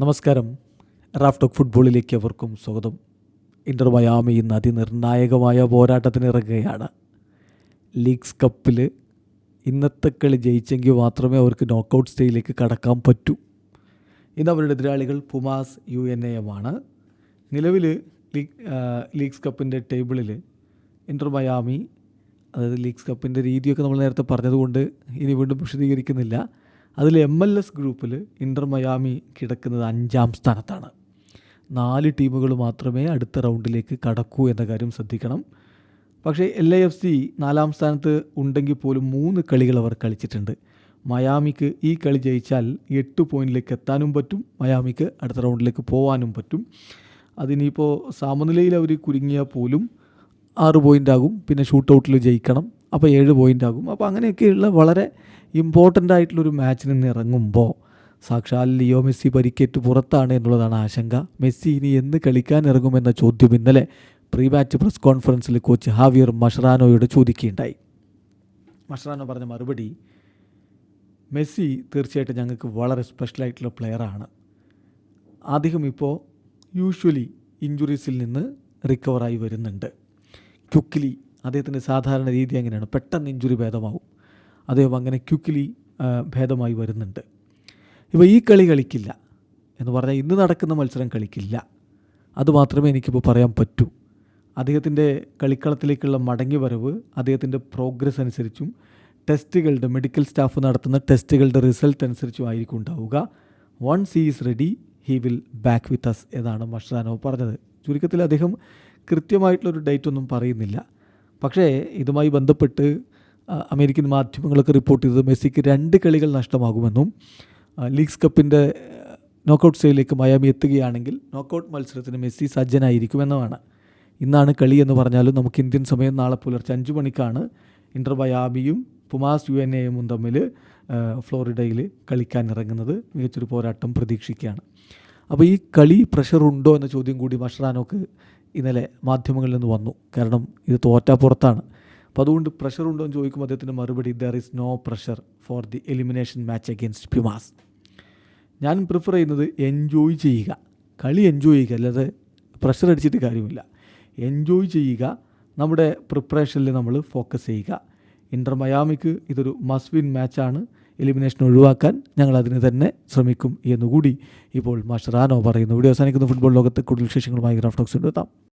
നമസ്കാരം. റാഫ്ടോക്ക് ഫുട്ബോളിലേക്ക് അവർക്കും സ്വാഗതം. ഇന്റർ മയാമി ഇന്ന് അതിനിർണായകമായ പോരാട്ടത്തിനിറങ്ങുകയാണ്. ലീഗ്സ് കപ്പിൽ ഇന്നത്തെ കളി ജയിച്ചെങ്കിൽ മാത്രമേ അവർക്ക് നോക്കൗട്ട് സ്റ്റേജിലേക്ക് കടക്കാൻ പറ്റൂ. ഇന്ന് അവരുടെ എതിരാളികൾ Pumas U N A M ആണ് നിലവിൽ ലീഗ് ലീഗ്സ് കപ്പിന്റെ ടേബിളിൽ ഇന്റർ മയാമി അതായത് ലീഗ്സ് കപ്പിന്റെ രീതിയൊക്കെ നമ്മൾ നേരത്തെ പറഞ്ഞതുകൊണ്ട് ഇനി വീണ്ടും വിശദീകരിക്കുന്നില്ല. അതിൽ എം എൽ എസ് ഗ്രൂപ്പിൽ ഇന്റർ മയാമി കിടക്കുന്നത് അഞ്ചാം സ്ഥാനത്താണ്. നാല് ടീമുകൾ മാത്രമേ അടുത്ത റൗണ്ടിലേക്ക് കടക്കൂ എന്ന കാര്യം ശ്രദ്ധിക്കണം. പക്ഷേ എൽ ഐ എഫ് സി നാലാം സ്ഥാനത്ത് ഉണ്ടെങ്കിൽ പോലും മൂന്ന് കളികൾ അവർ കളിച്ചിട്ടുണ്ട്. മയാമിക്ക് ഈ കളി ജയിച്ചാൽ എട്ട് പോയിന്റിലേക്ക് എത്താനും പറ്റും. മയാമിക്ക് അടുത്ത റൗണ്ടിലേക്ക് പോകാനും പറ്റും. അതിനിപ്പോൾ സമനിലയിൽ അവർ കുരുങ്ങിയാൽ പോലും ആറ് പോയിന്റ് ആകും പിന്നെ ഷൂട്ട് ഔട്ടിൽ ജയിക്കണം. അപ്പോൾ ഏഴ് പോയിന്റ് ആകും. അപ്പോൾ അങ്ങനെയൊക്കെയുള്ള വളരെ ഇമ്പോർട്ടന്റ് ആയിട്ടുള്ളൊരു മാച്ചിൽ നിന്ന് ഇറങ്ങുമ്പോൾ സാക്ഷാൽ ലിയോ മെസ്സി പരിക്കേറ്റ് പുറത്താണ് എന്നുള്ളതാണ് ആശങ്ക. മെസ്സി ഇനി എന്ന് കളിക്കാൻ ഇറങ്ങുമെന്ന ചോദ്യം ഇന്നലെ പ്രീ മാച്ച് പ്രസ് കോൺഫറൻസിൽ കോച്ച് ഹാവിയർ മഷറാനോയോട് ചോദിക്കുകയുണ്ടായി. മഷറാനോ പറഞ്ഞ മറുപടി മെസ്സി തീർച്ചയായിട്ടും ഞങ്ങൾക്ക് വളരെ സ്പെഷ്യലായിട്ടുള്ള പ്ലെയറാണ് അദ്ദേഹം ഇപ്പോൾ യൂഷ്വലി ഇഞ്ചുറീസിൽ നിന്ന് റിക്കവറായി വരുന്നുണ്ട്. ക്യുക്കിലി അദ്ദേഹത്തിന്റെ സാധാരണ രീതി അങ്ങനെയാണ് പെട്ടെന്ന് ഇഞ്ചുറി ഭേദമാവും. അദ്ദേഹം അങ്ങനെ ക്യുക്കിലി ഭേദമായി വരുന്നുണ്ട്. ഇപ്പോൾ ഈ കളി കളിക്കില്ല എന്ന് പറഞ്ഞാൽ ഇന്ന് നടക്കുന്ന മത്സരം കളിക്കില്ല. അതുമാത്രമേ എനിക്കിപ്പോൾ പറയാൻ പറ്റൂ. അദ്ദേഹത്തിന്റെ കളിക്കളത്തിലേക്കുള്ള മടങ്ങി വരവ് അദ്ദേഹത്തിന്റെ പ്രോഗ്രസ് അനുസരിച്ചും ടെസ്റ്റുകളുടെ മെഡിക്കൽ സ്റ്റാഫ് നടത്തുന്ന ടെസ്റ്റുകളുടെ റിസൾട്ട് അനുസരിച്ചും ആയിരിക്കും ഉണ്ടാവുക. Once he is ready he will back with us എന്നാണ് മഷ്റാനോ പറഞ്ഞത്. ചുരുക്കത്തിൽ അദ്ദേഹം കൃത്യമായിട്ടുള്ളൊരു ഡേറ്റ് ഒന്നും പറയുന്നില്ല. പക്ഷേ ഇതുമായി ബന്ധപ്പെട്ട് അമേരിക്കൻ മാധ്യമങ്ങളൊക്കെ റിപ്പോർട്ട് ചെയ്തത് മെസ്സിക്ക് രണ്ട് കളികൾ നഷ്ടമാകുമെന്നും ലീഗ്സ് കപ്പിന്റെ നോക്കൗട്ട് സ്റ്റേജിലേക്ക് മയാമി എത്തുകയാണെങ്കിൽ നോക്കൗട്ട് മത്സരത്തിന് മെസ്സി സജ്ജനായിരിക്കുമെന്നുമാണ്. ഇന്നാണ് കളി എന്ന് പറഞ്ഞാലും നമുക്ക് ഇന്ത്യൻ സമയം നാളെ പുലർച്ചെ അഞ്ച് മണിക്കാണ് ഇന്റർ മയാമിയും പുമാസ് യു എൻ എയും തമ്മിൽ ഫ്ലോറിഡയിൽ കളിക്കാൻ ഇറങ്ങുന്നത് മികച്ചൊരു പോരാട്ടം പ്രതീക്ഷിക്കുകയാണ്. അപ്പോൾ ഈ കളി പ്രഷർ ഉണ്ടോ എന്ന ചോദ്യം കൂടി മഷറാനോക്ക് ഇന്നലെ മാധ്യമങ്ങളിൽ നിന്ന് വന്നു. കാരണം ഇത് തോറ്റാ പുറത്താണ് അപ്പോൾ അതുകൊണ്ട് പ്രഷർ ഉണ്ടോ എന്ന് ചോദിക്കുമ്പോൾ അദ്ദേഹത്തിന്റെ മറുപടി there is no pressure for the elimination match against Pumas ഞാൻ പ്രിഫർ ചെയ്യുന്നത് എൻജോയ് ചെയ്യുക. കളി എൻജോയ് ചെയ്യുക അല്ലാതെ പ്രഷർ അടിച്ചിട്ട് കാര്യമില്ല. എൻജോയ് ചെയ്യുക നമ്മുടെ പ്രിപ്പറേഷനിൽ നമ്മൾ ഫോക്കസ് ചെയ്യുക. ഇന്റർ മയാമിക്ക് ഇതൊരു മസ്വിൻ വിൻ മാച്ചാണ്. എലിമിനേഷൻ ഒഴിവാക്കാൻ ഞങ്ങൾ അതിന് തന്നെ ശ്രമിക്കും എന്നുകൂടി ഇപ്പോൾ മഷറാനോ പറയുന്നു. വീഡിയോ അവസാനിക്കുന്ന. ഫുട്ബോൾ ലോകത്തെ കൂടുതൽ വിശേഷങ്ങളുമായി ഗ്രാഫ്റ്റോക്സ് എത്താം